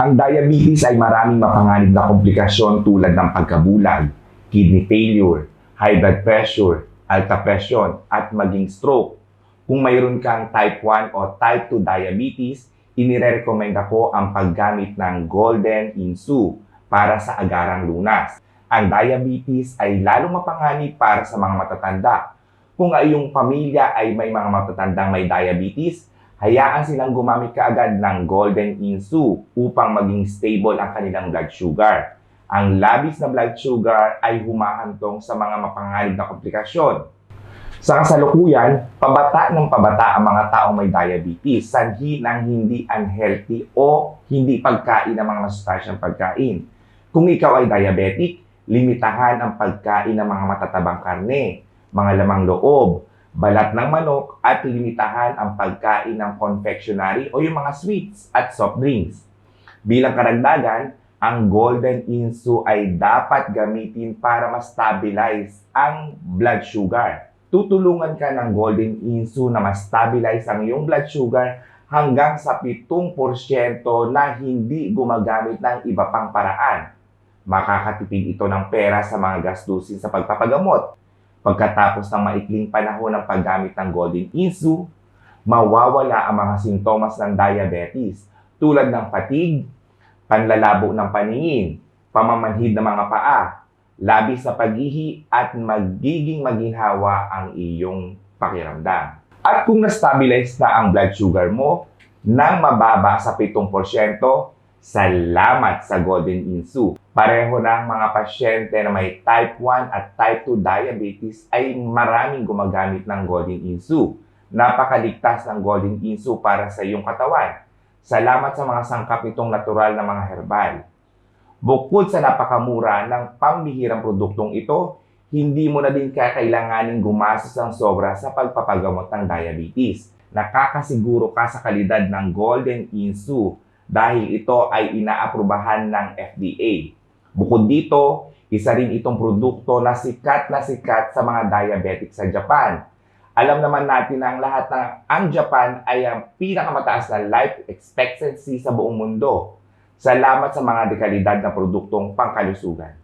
Ang diabetes ay maraming mapanganib na komplikasyon tulad ng pagkabulag, kidney failure, high blood pressure, alta presyon, at maging stroke. Kung mayroon kang type 1 o type 2 diabetes, inirekomenda ko ang paggamit ng Golden Insu para sa agarang lunas. Ang diabetes ay lalong mapanganib para sa mga matatanda. Kung iyong pamilya ay may mga matatandang may diabetes, hayaan silang gumamit kaagad ng Golden Insu upang maging stable ang kanilang blood sugar. Ang labis na blood sugar ay humahantong sa mga mapanganib na komplikasyon. Sa kasalukuyan, pabata ng pabata ang mga taong may diabetes, sanhi ng hindi unhealthy o hindi pagkain ng mga masustansyang pagkain. Kung ikaw ay diabetic, limitahan ang pagkain ng mga matatabang karne, mga lamang loob, balat ng manok, at limitahan ang pagkain ng confectionery o yung mga sweets at soft drinks. Bilang karagdagan, ang Golden Insu ay dapat gamitin para ma-stabilize ang blood sugar. Tutulungan ka ng Golden Insu na ma-stabilize ang iyong blood sugar hanggang sa 7% na hindi gumagamit ng iba pang paraan. Makakatipid ito ng pera sa mga gastusin sa pagpapagamot. Pagkatapos ng maikling panahon ng paggamit ng Golden Insu, mawawala ang mga sintomas ng diabetes tulad ng fatigue, panlalabo ng paningin, pamamanhid ng mga paa, labis na paghihi at magiging maginhawa ang iyong pakiramdam. At kung na-stabilize na ang blood sugar mo nang mababa sa 7%, salamat sa Golden Insu. Pareho ang mga pasyente na may type 1 at type 2 diabetes ay maraming gumagamit ng Golden Insu. Napakaligtas ng Golden Insu para sa iyong katawan. Salamat sa mga sangkap nitong natural na mga herbal. Bukod sa napakamura ng pambihirang produktong ito, hindi mo na din kakailanganin gumastos ng sobra sa pagpapagamot ng diabetes. Nakakasiguro ka sa kalidad ng Golden Insu dahil ito ay inaaprubahan ng FDA. Bukod dito, isa rin itong produkto na sikat na sikat sa mga diabetic sa Japan. Alam naman natin na ang lahat ng ang Japan ay ang pinakamataas na life expectancy sa buong mundo. Salamat sa mga dekalidad na produktong pangkalusugan.